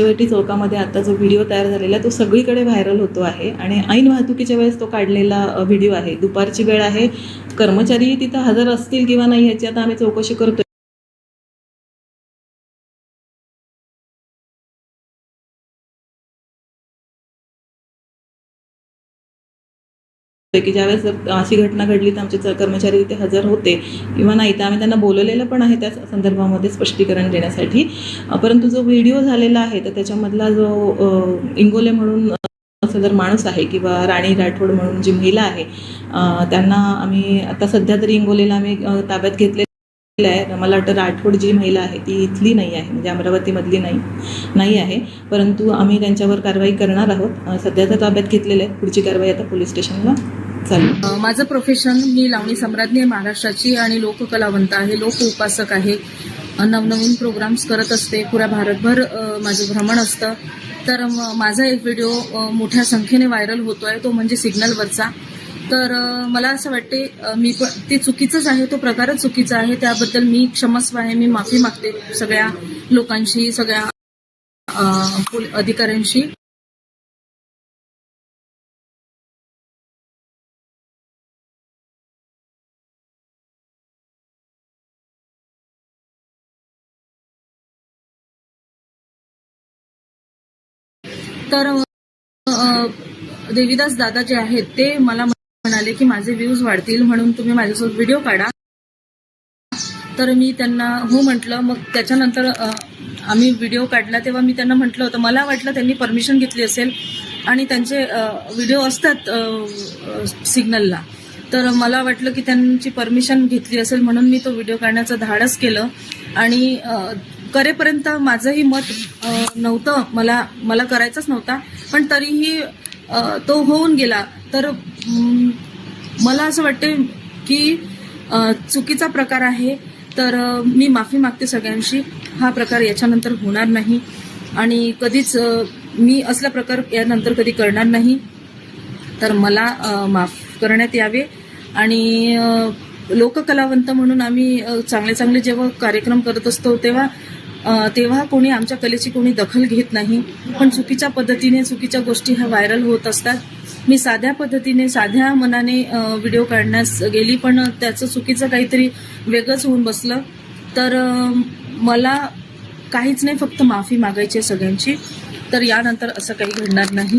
पंचवटी चौकामध्ये आता जो व्हिडिओ तयार झालेला आहे तो सगळीकडे व्हायरल होतो आहे. आणि ऐन वाहतुकीच्या वेळेस तो काढलेला व्हिडिओ आहे. दुपारची वेळ आहे. कर्मचारी तिथं हजर असतील किंवा नाही याची आता आम्ही चौकशी करतो की ज्यावेळेस जर अशी घटना घडली तर आमचे कर्मचारी तिथे हजर होते. किंवा नाही तर आम्ही त्यांना बोलवलेलं पण आहे त्या संदर्भामध्ये स्पष्टीकरण देण्यासाठी. परंतु जो व्हिडिओ झालेला आहे तर त्याच्यामधला जो इंगोले म्हणून असं जर माणूस आहे किंवा राणी राठोड म्हणून जी महिला आहे त्यांना आम्ही आता सध्या तरी इंगोलेला आम्ही ताब्यात घेतले आहे. मला वाटतं राठोड जी महिला आहे ती इथली नाही आहे. म्हणजे अमरावतीमधली नाही. नाही आहे. परंतु आम्ही त्यांच्यावर कारवाई करणार आहोत. सध्या तर ताब्यात घेतलेलं आहे पुढची कारवाई आता पोलीस स्टेशनला चालू. माझं प्रोफेशन मी लावणी सम्राज्ञी आहे महाराष्ट्राची आणि लोककलावंत आहे. लोक उपासक आहे. नवनवीन प्रोग्राम्स करत असते. पुऱ्या भारतभर माझं भ्रमण असतं. तर माझा एक व्हिडिओ मोठ्या संख्येने व्हायरल होतो आहे तो म्हणजे सिग्नलवरचा. तर मला असं वाटते मी पण ते चुकीचंच आहे तो प्रकारच चुकीचा आहे. त्याबद्दल मी क्षमस्व आहे मी माफी मागते सगळ्या लोकांशी सगळ्या अधिकाऱ्यांशी. तर देवीदास दादा जे आहेत ते मला म्हणाले की माझे व्ह्यूज वाढतील म्हणून तुम्ही माझ्यासोबत व्हिडिओ काढा. तर मी त्यांना हो म्हटलं मग त्याच्यानंतर आम्ही व्हिडिओ काढला तेव्हा मी त्यांना म्हटलं होतं मला वाटलं त्यांनी परमिशन घेतली असेल आणि त्यांचे व्हिडिओ असतात सिग्नलला. तर मला वाटलं की त्यांची परमिशन घेतली असेल म्हणून मी तो व्हिडिओ काढण्याचं धाडस केलं. आणि करेपर्यंत माझंही मत नव्हतं. मला मला करायचंच नव्हता. पण तरीही तो होऊन गेला. तर मला असं वाटते की चुकीचा प्रकार आहे तर मी माफी मागते सगळ्यांशी. हा प्रकार याच्यानंतर होणार नाही. आणि कधीच मी असला प्रकार यानंतर कधी करणार नाही. तर मला माफ करण्यात यावे. आणि लोककलावंत म्हणून आम्ही चांगले चांगले जेव्हा कार्यक्रम करत असतो तेव्हा तेव्हा कोणी आमच्या कलेची कोणी दखल घेत नाही. पण चुकीच्या पद्धतीने चुकीच्या गोष्टी ह्या व्हायरल होत असतात. मी साध्या पद्धतीने साध्या मनाने व्हिडिओ काढण्यास गेली पण त्याचं चुकीचं काहीतरी वेगळंच होऊन बसलं. तर मला काहीच नाही फक्त माफी मागायची आहे सगळ्यांची. तर यानंतर असं काही घडणार नाही.